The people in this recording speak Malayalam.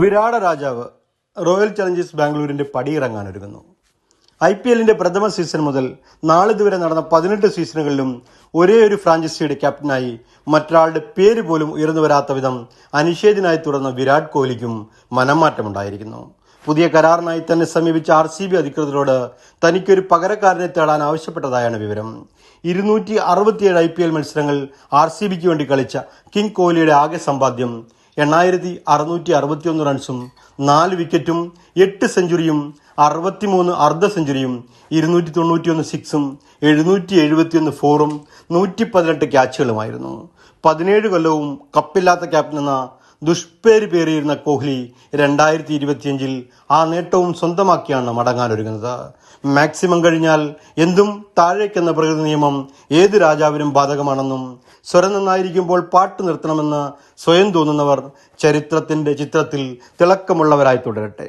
വിരാട രാജാവ് റോയൽ ചലഞ്ചേഴ്സ് ബാംഗ്ലൂരിന്റെ പടിയിറങ്ങാനൊരുങ്ങുന്നു. ഐ പി എല്ലിന്റെ പ്രഥമ സീസൺ മുതൽ നാളിതുവരെ നടന്ന പതിനെട്ട് സീസണുകളിലും ഒരേ ഒരു ഫ്രാഞ്ചൈസിയുടെ ക്യാപ്റ്റനായി മറ്റൊരാളുടെ പേര് പോലും ഉയർന്നു വരാത്ത വിധം അനിഷേധിനായി തുടർന്ന വിരാട് കോഹ്ലിക്കും മനംമാറ്റമുണ്ടായിരിക്കുന്നു. പുതിയ കരാറിനായി തന്നെ സമീപിച്ച ആർ സി ബി അധികൃതരോട് തനിക്കൊരു പകരക്കാരനെ തേടാൻ ആവശ്യപ്പെട്ടതായാണ് വിവരം. ഇരുന്നൂറ്റി അറുപത്തിയേഴ് ഐ പി എൽ മത്സരങ്ങൾ ആർ സി ബിക്ക് വേണ്ടി കളിച്ച കിങ് കോഹ്ലിയുടെ ആകെ സമ്പാദ്യം എണ്ണായിരത്തി അറുന്നൂറ്റി അറുപത്തിയൊന്ന് റൺസും നാല് വിക്കറ്റും എട്ട് സെഞ്ചുറിയും അറുപത്തിമൂന്ന് അർദ്ധ സെഞ്ചുറിയും ഇരുന്നൂറ്റി തൊണ്ണൂറ്റിയൊന്ന് സിക്സും എഴുന്നൂറ്റി എഴുപത്തിയൊന്ന് ഫോറും നൂറ്റി പതിനെട്ട് ക്യാച്ചുകളുമായിരുന്നു. പതിനേഴ് കൊല്ലവും കപ്പില്ലാത്ത ക്യാപ്റ്റൻ എന്ന ദുഷ്പേര് പേറിയിരുന്ന കോഹ്ലി രണ്ടായിരത്തി ഇരുപത്തിയഞ്ചിൽ ആ നേട്ടവും സ്വന്തമാക്കിയാണ് മടങ്ങാനൊരുങ്ങുന്നത്. മാക്സിമം കഴിഞ്ഞാൽ എന്തും താഴേക്കെന്ന പ്രകൃതി നിയമം ഏത് രാജാവിനും ബാധകമാണെന്നും സ്വരം നന്നായിരിക്കുമ്പോൾ പാട്ട് നിർത്തണമെന്ന് സ്വയം തോന്നുന്നവർ ചരിത്രത്തിന്റെ ചിത്രത്തിൽ തിളക്കമുള്ളവരായി തുടരട്ടെ.